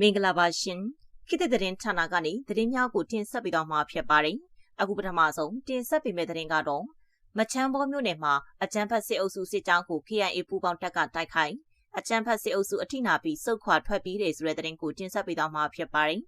မင်္ဂလာပါရှင်ခေတ်သစ်သတင်းဌာနကနေသတင်းများကိုတင်ဆက်ပေးတော့မှာဖြစ်ပါတယ်အခုပထမဆုံးတင်ဆက်ပေးမယ့်သတင်းကတော့မချမ်းဘောမြို့နယ်မှာအကြမ်းဖက်စစ်အုပ်စုစစ်ကြောင်းကို KIA ပူးပေါင်းတပ်ကတိုက်ခိုက်အကြမ်းဖက်စစ်အုပ်စုအထိနာပြီးစုခွာထွက်ပြေးတယ်ဆိုတဲ့သတင်းကိုတင်ဆက်ပေးတော့မှာဖြစ်ပါတယ်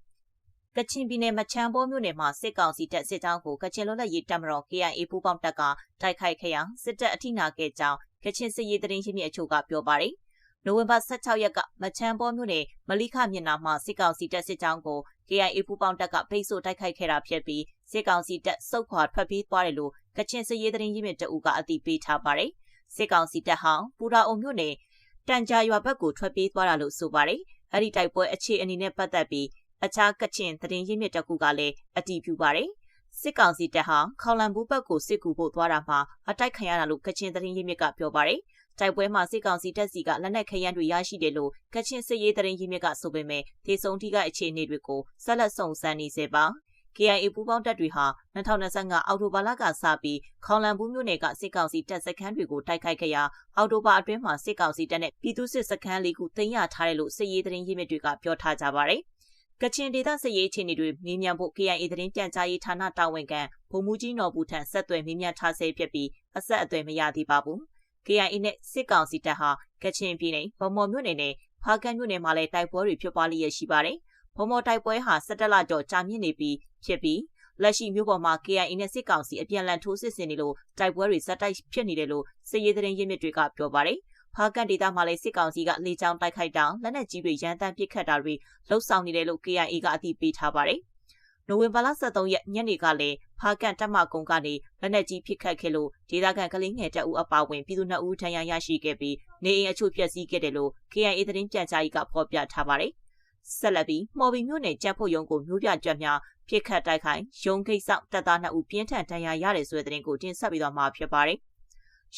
ကချင်ပြည်နယ်မချမ်းဘောမြို့နယ်မှာစစ်ကောင်စီတပ်စစ်ကြောင်းကိုကချင်လွတ်လပ်ရေးတပ်မတော် KIA ပူးပေါင်းတပ်ကတိုက်ခိုက်ခဲ့ရာစစ်တပ်အထိနာခဲ့ကြောင်းကချင်စစ်ရေးသတင်းရင်းမြစ်အချို့ကပြောပါတယ်။ နိုဝင်ဘာ16ရက်ကမချမ်းပေါ်မြို့နယ်မလိခမြင်နာမှာစစ်ကောင်စီတပ်စစ်ကြောင်းကို KIA ပူးပေါင်းတပ်ကဖိတ်ဆို့တိုက်ခိုက်ခဲ့တာဖြစ်ပြီးစစ်ကောင်စီတပ်စုခွာထွက်ပြေးသွားတယ်လို့ကချင်စစ်ရေးသတင်းရင်းမြစ်တအူကအသိပေးထားပါတယ်။စစ်ကောင်စီတပ်ဟာပူရာအုံမြို့နယ်တန်ကြာရွာဘက်ကိုထွက်ပြေးသွားတာလို့ဆိုပါတယ်။အဲ့ဒီတိုက်ပွဲအခြေအနေနဲ့ပတ်သက်ပြီးအခြားကချင်သတင်းရင်းမြစ်တကူကလည်းအတည်ပြုပါတယ်။ စစ်ကောင်စီတပ်ဟာခေါလန်ဘူးဘက်ကိုစစ်ကူဖို့သွားတာမှာအတိုက်ခံရတာလို့ကချင်သတင်းရင်းမြစ်ကပြောပါတယ်။တိုက်ပွဲမှာစစ်ကောင်စီတပ်စီကလက်နက်ခဲယမ်းတွေရရှိတယ်လို့ကချင်စစ်ရေးသတင်းရင်းမြစ်ကဆိုပေမဲ့ဒေဆုံးထိကအခြေအနေတွေကိုဆက်လက်စုံစမ်းနေစေပါ KIA ပူးပေါင်းတပ်တွေဟာ2025အောက်တိုဘာလကစပြီးခေါလန်ဘူးမြို့နယ်ကစစ်ကောင်စီတပ်စခန်းတွေကိုတိုက်ခိုက်ခဲ့ရာအောက်တိုဘာအတွင်းမှာစစ်ကောင်စီတပ်နဲ့ပြည်သူစစ်စခန်းလေးခုတင်ရထားတယ်လို့စစ်ရေးသတင်းရင်းမြစ်တွေကပြောထားကြပါတယ်။ ကချင်ဒေသစစ်ရေးအခြေအနေတွေမေးမြန်းဖို့ KIA သတင်းပြန်ကြားရေးဌာနတာဝန်ခံဗိုလ်မှူးကြီးနော်ဘူးထံဆက်သွယ်မေးမြန်းထားဆဲဖြစ်ပြီးအဆက်အသွယ်မရသေးပါဘူး။ KIA နဲ့စစ်ကောင်စီတပ်ဟာကချင်ပြည်နယ်ဗမော်မြို့နယ်နဲ့ဖားကန့်မြို့နယ်မှာလည်းတိုက်ပွဲတွေဖြစ်ပွားလျက်ရှိပါတယ်။ဗမော်တိုက်ပွဲဟာ17လကျော်ကြာမြင့်နေပြီးဖြစ်ပြီးလက်ရှိမြို့ပေါ်မှာ KIA နဲ့စစ်ကောင်စီအပြန်အလှန်ထိုးစစ်ဆင်နေလို့တိုက်ပွဲတွေဇက်တိုက်ဖြစ်နေတယ်လို့စစ်ရေးသတင်းရင်းမြစ်တွေကပြောပါတယ်။ ဖားကန့်ဒေသမှာလည်းစစ်ကောင်စီကလေကြောင်းတိုက်ခိုက်တာလက်နက်ကြီးတွေရန်တမ်းပစ်ခတ်တာတွေလှုပ်ဆောင်နေတယ်လို့ KIA ကအသိပေးထားပါတယ်။နိုဝင်ဘာလ23ရက်ညနေကလည်းဖားကန်တက်မကုန်းကနေလက်နက်ကြီးပစ်ခတ်ခဲ့လို့ဒေသခံကလေးငယ်တပ်ဦးအပါအဝင်ပြည်သူနှစ်ဦးထဏ်ရာရရှိခဲ့ပြီးနေအိမ်အချို့ပျက်စီးခဲ့တယ်လို့ KIA သတင်းပြန်ကြားရေးကဖော်ပြထားပါတယ်။ဆက်လက်ပြီးမော်ဘီမြို့နယ်ကြက်ဖို့ရုံကိုမျိုးပြကြွက်များပြစ်ခတ်တိုက်ခိုက်ရုံခိတ်ဆောက်တပ်သားနှစ်ဦးပြင်းထန်ဒဏ်ရာရတယ်ဆိုတဲ့သတင်းကိုတင်ဆက်ပြီးတော့မှာဖြစ်ပါတယ်။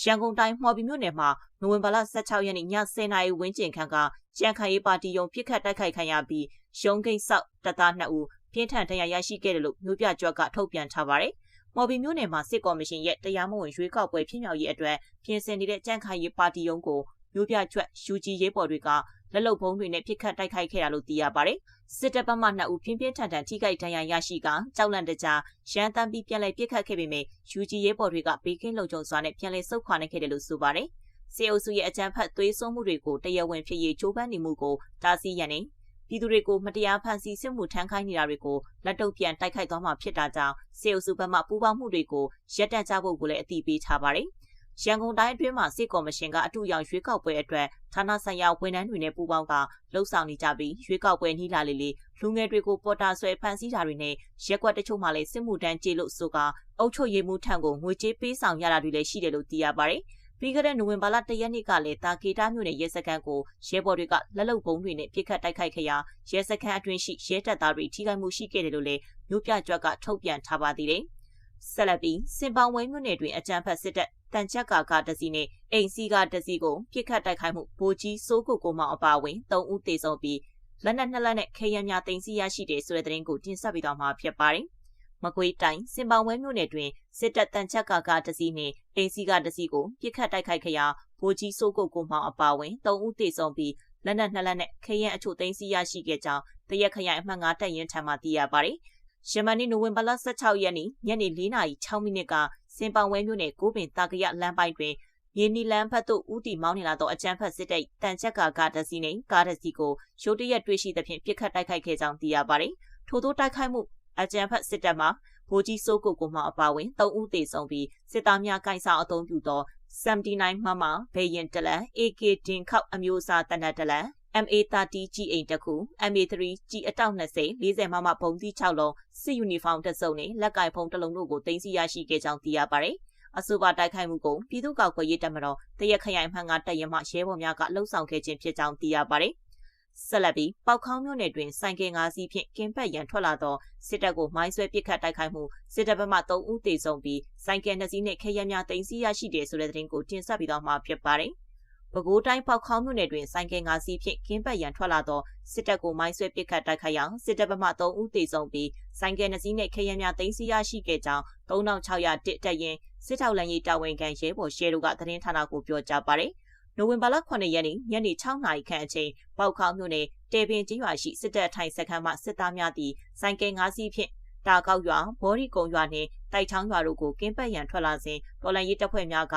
ရန်ကုန်တိုင်းမော်ဘီမြို့နယ်မှာနိုဝင်ဘာလ16ရက်နေ့ည10:00နာရီဝန်းကျင်ခန့်ကကြံခိုင်ရေးပါတီယုံပြစ်ခတ်တိုက်ခိုက်ခံရပြီးရုံခိတ်ဆောက်တပ်သား2ဦးပြင်းထန်တရားရရှိခဲ့တယ်လို့မျိုးပြကြွက်ကထုတ်ပြန်ထားပါတယ်။မော်ဘီမျိုးနယ်မှာစစ်ကော်မရှင်ရဲ့တရားမဝင်ရွေးကောက်ပွဲဖြစ်မြောက်ရေးအတွက်ပြင်ဆင်နေတဲ့ကြံ့ခိုင်ရေးပါတီရုံးကိုမျိုးပြကြွက်ယူဂျီရေးပေါ်တွေကလက်လုံဖုံးတွေနဲ့ပြစ်ခတ်တိုက်ခိုက်ခဲ့တာလို့သိရပါတယ်။ စစ်တပ်ဘက်မှနှစ်ဦးပြင်းပြင်းထန်ထန်ထိခိုက်ဒဏ်ရာရရှိကကြောက်လန့်တကြားရန်တမ်းပြီးပြန်လည်ပြစ်ခတ်ခဲ့ပေမဲ့ယူဂျီရေးပေါ်တွေကဘေးကင်းလုံခြုံစွာနဲ့ပြန်လည်ဆုတ်ခွာနိုင်ခဲ့တယ်လို့ဆိုပါတယ်။စေအုပ်စုရဲ့အကြမ်းဖက်သွေးစွန်းမှုတွေကိုတရားဝင်ဖြစ်ရေးကြိုးပမ်းနေမှုကိုတားဆီးရန်နဲ့ပြည်သူတွေကိုမတရားဖန်ဆီးစစ်မှုထမ်းခိုင်းနေတာတွေကိုလက်တုပ်ပြန်တိုက်ခိုက်သွားမှာဖြစ်တာကြောင့်စေအုပ်စုဘက်မှပူးပေါင်းမှုတွေကိုရပ်တန့်ကြဖို့ကိုလည်းအသိပေးထားပါတယ်။ ရန်ကုန်တိုင်းအတွင်းမှာစစ်ကော်မရှင်ကအထူးရောင်ရွေးကောက်ပွဲအတွက်ဌာနဆိုင်ရာဝန်ထမ်းတွေနဲ့ပူးပေါင်းကလှုပ်ဆောင်နေကြပြီးရွေးကောက်ပွဲနှီးလာလေလေလူငယ်တွေကိုပေါ်တာဆွဲဖန်ဆီးတာတွေနဲ့ရက်ကွက်တချို့မှလည်းစစ်မှုတန်းကြေလို့ဆိုကအုပ်ချုပ်ရေးမှုထံကိုငွေကြေးပေးဆောင်ရတာတွေလည်းရှိတယ်လို့သိရပါတယ်။ပြီးခဲ့တဲ့နိုဝင်ဘာလ၁ရက်နေ့ကလည်းတာကေတာမြို့နယ်ရဲစခန်းကိုရဲဘော်တွေကလက်လုံပုံးတွေနဲ့ပြစ်ခတ်တိုက်ခိုက်ခဲ့ရာရဲစခန်းအတွင်းရှိရဲတပ်သားတွေထိခိုက်မှုရှိခဲ့တယ်လို့လည်းမြို့ပြကြွက်ကထုတ်ပြန်ထားပါသေးတယ်။ဆက်လက်ပြီးစင်ပောင်ဝဲမြို့နယ်တွင်အကြမ်းဖက်စစ်တပ် တန်ချက်ကာကတစီနဲ့အိမ်စီကတစီကိုပြစ်ခတ်တိုက်ခိုက်မှုဗိုလ်ကြီးစိုးကိုကိုမောင်အပါအဝင်၃ဦးသေဆုံးပြီးလက်နက်နှစ်လက်နဲ့ခေရန်များတင်စီရရှိတယ်ဆိုတဲ့သတင်းကိုတင်ဆက်ပေးသွားမှာဖြစ်ပါတယ်။မကွေးတိုင်းစင်ပောင်ဝဲမြို့နယ်တွင်စစ်တပ်တန်ချက်ကာကတစီနှင့်အိမ်စီကတစီကိုပြစ်ခတ်တိုက်ခိုက်ခဲ့ရာဗိုလ်ကြီးစိုးကုတ်ကိုမောင်အပါဝင်၃ဦးသေဆုံးပြီးလက်နက်နှစ်လက်နဲ့ခရင်အချို့သိမ်းဆည်းရရှိခဲ့ကြောင်းတရက်ခရိုင်အမှတ်9တပ်ရင်းထံမှသိရပါတယ်။ယမန်နေ့နိုဝင်ဘာလ16ရက်နေ့ညနေ4:06မိနစ်က စင်ပောင်ဝဲမြို့နယ်ကိုပင်တာကရလမ်းပိုင်းတွင်မြေနီလန်းဖက်သို့ဦးတီမောင်းနေလာသောအကြမ်းဖက်စစ်တပ်တန်ချက်ကာကတစီနှင့်ကားတစီကိုရုတ်တရက်တွေ့ရှိသဖြင့်ပြစ်ခတ်တိုက်ခိုက်ခဲ့ကြောင်းသိရပါတယ်။ထို့သောတိုက်ခိုက်မှုအကြံဖက်စစ်တပ်မှဗိုလ်ကြီးစိုးကိုကိုမှအပါဝင်၃ဦးသေဆုံးပြီးစစ်သားများကိုင်ဆောင်အုံပြုသော79မှမှဘေးရင်တလန် AK တင်ခောက်အမျိုးအစားတနက်တလန် MA30 ကြီးအိမ်တစ်ခု MA3 ကြီးအတောက်20 40မှမှဘုံသီး6လုံးစစ်ယူနီဖောင်းတစ်စုံနဲ့လက်ကင်ဖုံးတစ်လုံးတို့ကိုတင်စီရရှိခဲ့ကြောင်းသိရပါတယ်။အဆိုပါတိုက်ခိုက်မှုကိုပြည်သူ့ကောက်ွယ်ရေးတပ်မတော်တရက်ခရိုင်မှန်ကတပ်ရမှရဲဘော်များကလှုပ်ဆောင်ခဲ့ခြင်းဖြစ်ကြောင်းသိရပါတယ်။ဆက်လက်ပြီးပောက်ခေါင်းမြို့နယ်တွင်စိုင်ကင်၅စီးဖြင့်ကင်းပတ်ရန်ထွက်လာသောစစ်တပ်ကိုမိုင်းဆွဲပစ်ခတ်တိုက်ခိုက်မှုစစ်တပ်ဘက်မှ3ဦးသေဆုံးပြီးစိုင်ကင်2စီးနှင့်ခဲယမ်းများတင်စီရရှိတယ်ဆိုတဲ့သတင်းကိုတင်ဆက်ပြီးတော့မှာဖြစ်ပါတယ်။ ပဲခူးတိုင်းပောက်ခေါင်းမြို့နယ်တွင်စိုင်ကင်၅စီးဖြင့်ကင်းပတ်ရန်ထွက်လာသောစစ်တပ်ကိုမိုင်းဆွဲပစ်ခတ်တိုက်ခိုက်ရာစစ်တပ်ဘက်မှ3ဦးသေဆုံးပြီးစိုင်ကင်2စီးနှင့်ခဲယမ်းများတင်စီရရှိခဲ့ကြောင်း3600တစ်တက်ရင်စစ်ထောက်လန်ရေးတာဝန်ခံရဲဘော်ရှဲတို့ကသတင်းဌာနကိုပြောကြားပါတယ်။နိုဝင်ဘာလ9ရက်နေ့ညနေ6နာရီခန့်အချိန်ပေါက်ခေါမြို့နယ်တေပင်ကြီးရွာရှိစစ်တပ်ထိုင်စခန်းမှစစ်သားများသည်စိုင်းကဲ၅စီးဖြင့်တာကောက်ရွာဘော်ရီကုံရွာနှင့်တိုက်ချောင်းရွာတို့ကိုကင်းပတ်ရန်ထွက်လာစဉ်တော်လန်ရေးတပ်ဖွဲ့များက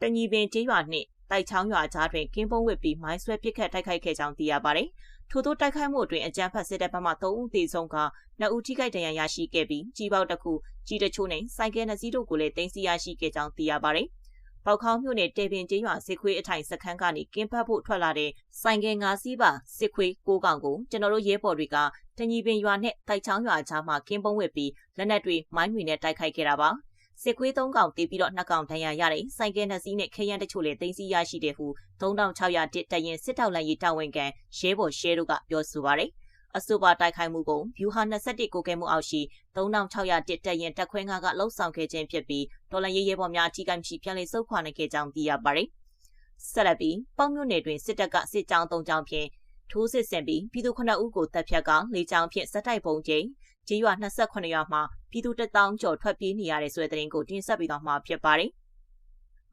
တညီပင်ကြီးရွာနှင့် တိုက်ချောင်းရွာကြားတွင်ကင်းပုံးဝစ်ပြီးမိုင်းဆွဲပစ်ခတ်တိုက်ခိုက်ခဲ့ကြောင်းသိရပါတယ်။ထို့သောတိုက်ခိုက်မှုအတွင်းအကြမ်းဖက်စစ်တပ်ဘက်မှ3ဦးသေဆုံးက2ဦးထိခိုက်ဒဏ်ရာရရှိခဲ့ပြီးကြီးပေါက်တစ်ခုကြီးတချို့နဲ့စိုက်ကဲနှစီးတို့ကိုလည်းတင်စီရရှိခဲ့ကြောင်းသိရပါတယ်။ပေါခေါင်းမြို့နယ်တေပင်ကျေးရွာစစ်ခွေးအထိုင်စခန်းကနေကင်းဖတ်ဖို့ထွက်လာတဲ့ဆိုင်ကယ်၅စီးပါစစ်ခွေး၉កောင်ကိုကျွန်တော်တို့ရဲဘော်တွေကတညီပင်ရွာနဲ့တိုက်ချောင်းရွာကြားမှာကင်းပုံးဝစ်ပြီးလက်နက်တွေမိုင်းတွေနဲ့တိုက်ခိုက်ခဲ့တာပါ။ စစ်ခွေး၃កောင်တီးပြီးတော့နှစ်កောင်ဒဏ်ရာရတဲ့စိုက်ကဲနှစ်စီးနဲ့ခရမ်းတချို့လည်းသိမ်းဆည်းရရှိတယ်ဟု3600တစ်တရင်စစ်တောက်လိုင်းရေးတာဝန်ခံရဲဘော်ရှဲတို့ကပြောဆိုပါရယ်အဆိုပါတိုက်ခိုက်မှုကိုဗျူဟာ21ကိုကဲမှုအောက်ရှိ3600တစ်တက်ရင်တက်ခွဲငါကလှုပ်ဆောင်ခဲ့ခြင်းဖြစ်ပြီးဒေါ်လာရေးရဲဘော်များအထီးကမရှိပြန်လည်ဆုတ်ခွာနိုင်ခဲ့ကြောင်းသိရပါတယ်။ဆက်လက်ပြီးပေါမြို့နယ်တွင်စစ်တပ်ကစစ်ကြောင်း၃ကြောင်းဖြင့်ထိုးစစ်ဆင်ပြီးပြည်သူ9ဦးကိုတပ်ဖြတ်ကလေးကြောင်းဖြင့်စက်တိုက်ပုံကျင်း ကျေးရွာ28ရွာမှာပြည်သူတထောင်ကျော်ထွက်ပြေးနေရတဲ့ဆိုတဲ့သတင်းကိုတင်ဆက်ပေးသွားမှာဖြစ်ပါတယ်။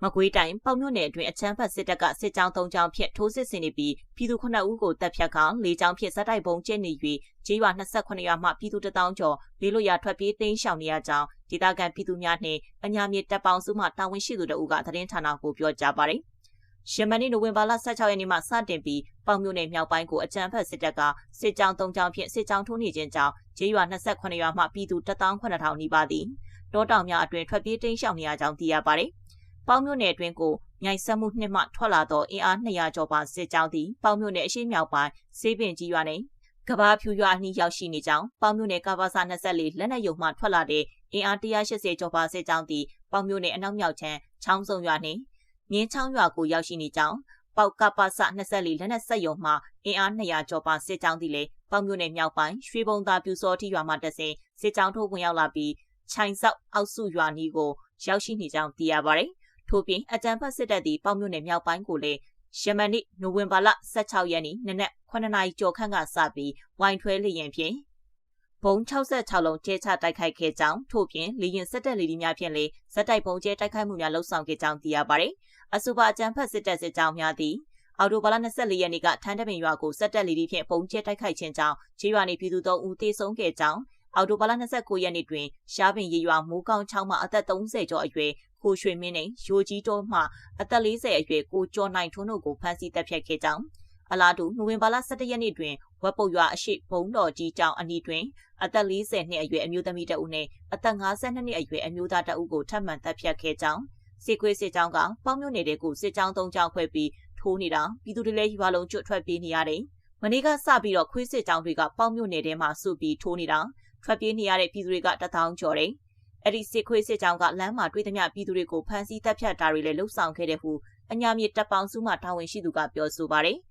မကွေးတိုင်းပေါ့မြို့နယ်အတွင်းအချမ်းဖတ်စစ်တပ်ကစစ်ကြောင်း၃ကြောင်းဖြင့်ထိုးစစ်ဆင်နေပြီးပြည်သူ9ဦးကိုတပ်ဖြတ်က၄ကြောင်းဖြင့်ဇက်တိုက်ပုံကျင်းနေ၍ကျေးရွာ28ရွာမှပြည်သူတထောင်ကျော်ဘေးလွတ်ရာထွက်ပြေးတိမ်းရှောင်နေရကြောင်းဒေသခံပြည်သူများနှင့်အညာမြေတပ်ပေါင်းစုမှတာဝန်ရှိသူတို့ကသတင်းဌာနကိုပြောကြားပါတယ်။ ယမန်နေ့နိုဝင်ဘာလ16ရက်နေ့မှစတင်ပြီးပေါင်မြို့နယ်မြောက်ပိုင်းကိုအကြမ်းဖက်စစ်တပ်ကစစ်ကြောင်း၃ကြောင်းဖြင့်စစ်ကြောင်းထိုးနေခြင်းကြောင့်ကျေးရွာ28ရွာမှပြည်သူ18000နီးပါးသည်တောတောင်များအတွင်ထွက်ပြေးတိမ်းရှောင်နေရကြောင်းသိရပါတယ်။ပေါင်မြို့နယ်အတွင်းကိုမြိုင်ဆက်မှုနှစ်မှထွက်လာသောအင်အား200ကျော်ပါစစ်ကြောင်းသည်ပေါင်မြို့နယ်အရှိမြောက်ပိုင်းစေးပင်ကြီးရွာနှင့်ကဘာဖြူရွာအနီးရောက်ရှိနေကြောင်းပေါင်မြို့နယ်ကဘာစာ24လက်နက်ယုံမှထွက်လာတဲ့အင်အား180ကျော်ပါစစ်ကြောင်းသည်ပေါင်မြို့နယ်အနောက်မြောက်ချမ်းချောင်းစုံရွာနှင့် မြင်းချောင်းရွာကိုရောက်ရှိနေကြောင်းပေါက်ကပစ24လက်နက်ဆက်ယုံမှအင်အား200ကျော်ပါစစ်ကြောင်းသည်လည်းပေါက်မြို့နယ်မြောက်ပိုင်းရွှေဘုံသာပြူစောတိရွာမှတဆင်စစ်ကြောင်းထိုးဝင်ရောက်လာပြီးခြိုင်ဆောက်အောက်စုရွာနီးကိုရောက်ရှိနေကြောင်းသိရပါတယ်။ထို့ပြင်အကြံဖတ်စစ်တပ်သည်ပေါက်မြို့နယ်မြောက်ပိုင်းကိုလည်းယမန်နေ့နိုဝင်ဘာလ16ရက်နေ့နနက်9နာရီကျော်ခန့်ကစပြီးဝိုင်ထွဲလျင်ဖြင့် ဘုံ66လုံးကျဲချတိုက်ခိုက်ခဲ့ကြောင်းထို့ပြင်လေရင်စက်တက်လီဒီများဖြင့်လည်းဇက်တိုက်ဘုံကျဲတိုက်ခိုက်မှုများလှုပ်ဆောင်ခဲ့ကြောင်းသိရပါတယ်။အဆိုပါအကြံဖက်စစ်တပ်စစ်ကြောင်းများသည်အော်တိုဘာလ24ရက်နေ့ကထန်းတပင်ရွာကိုစက်တက်လီဒီဖြင့်ပုံကျဲတိုက်ခိုက်ခြင်းကြောင့်ခြေရွာနေပြည်သူ3ဦးသေဆုံးခဲ့ကြောင်းအော်တိုဘာလ29ရက်နေ့တွင်ရှားပင်ရေရွာမိုးကောင်းချောင်းမှအသက်30ကျော်အရွယ်ကိုရွှေမင်းနဲ့ရိုကြီးတော်မှအသက်40အရွယ်ကိုကျော်နိုင်ထွန်းတို့ကိုဖမ်းဆီးတပ်ဖြတ်ခဲ့ကြောင်း အလားတူနိုဝင်ဘာလ17ရက်နေ့တွင်ဝက်ပုတ်ရွာအရှိဘုံတော်ကြီးကျောင်းအနီးတွင်အသက်40နှစ်အရွယ်အမျိုးသမီးတဦးနဲ့အသက်52နှစ်အရွယ်အမျိုးသားတဦးကိုထပ်မံတပ်ဖြတ်ခဲ့ကြောင်းစစ်ခွေးစစ်ကြောင်းကပေါင်းမြို့နယ်တွေကိုစစ်ကြောင်း၃ကြောင်းခွဲပြီးထိုးနေတာပြည်သူတွေလည်းရွာလုံးကျွတ်ထွက်ပြေးနေရတယ်။မနေ့ကစပြီးတော့ခွေးစစ်ကြောင်းတွေကပေါင်းမြို့နယ်ထဲမှာစုပြီးထိုးနေတာထွက်ပြေးနေရတဲ့ပြည်သူတွေကတထောင်ကျော်တယ်။အဲ့ဒီစစ်ခွေးစစ်ကြောင်းကလမ်းမှာတွေ့သမျှပြည်သူတွေကိုဖမ်းဆီးတပ်ဖြတ်တာတွေလည်းလှုပ်ဆောင်ခဲ့တဲ့ဟုအညာမြေတပ်ပေါင်းစုမှတာဝန်ရှိသူကပြောဆိုပါတယ်။